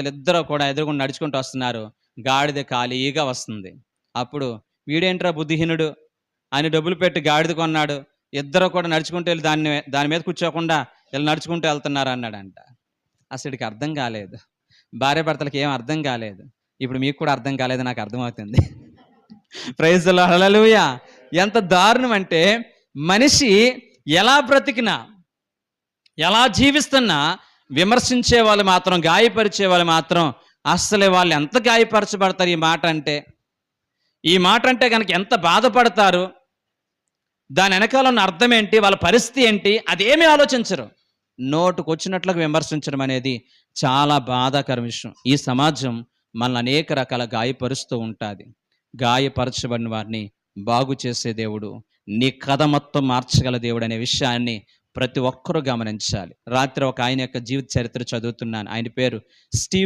ఇద్దరు కూడా ఎదురుగుండా నడుచుకుంటూ వస్తున్నారు. గాడిద ఖాళీగా వస్తుంది. అప్పుడు వీడేంట్రా బుద్ధిహీనుడు? అని డబ్బులు పెట్టి గాడిద కొన్నాడు. ఇద్దరు కూడా నడుచుకుంటూ వెళ్ళి దాన్ని దాని మీద కూర్చోకుండా వీళ్ళు నడుచుకుంటూ వెళ్తున్నారు అన్నాడంట. అసలుకి అర్థం కాలేదు. భార్య భర్తలకి ఏం అర్థం కాలేదు. ఇప్పుడు మీకు కూడా అర్థం కాలేదు నాకు అర్థమవుతుంది. ప్రైజ్లో అలలుయ ఎంత దారుణం అంటే మనిషి ఎలా బ్రతికినా ఎలా జీవిస్తున్నా విమర్శించే వాళ్ళు మాత్రం గాయపరిచే వాళ్ళు మాత్రం అస్సలే వాళ్ళు ఎంత గాయపరచబడతారు ఈ మాట అంటే? ఈ మాట అంటే కనుక ఎంత బాధపడతారు? దాని వెనకాల ఉన్న అర్థం ఏంటి? వాళ్ళ పరిస్థితి ఏంటి? అదేమీ ఆలోచించరు. నోటుకు వచ్చినట్లుగా విమర్శించడం అనేది చాలా బాధాకర విషయం. ఈ సమాజం మనల్ని అనేక రకాల గాయపరుస్తూ ఉంటుంది. గాయపరచబడిన వారిని బాగు చేసే దేవుడు నీ కథ మొత్తం మార్చగల దేవుడు అనే విషయాన్ని ప్రతి ఒక్కరూ గమనించాలి. రాత్రి ఒక ఆయన యొక్క జీవిత చరిత్ర చదువుతున్నాను. ఆయన పేరు స్టీవ్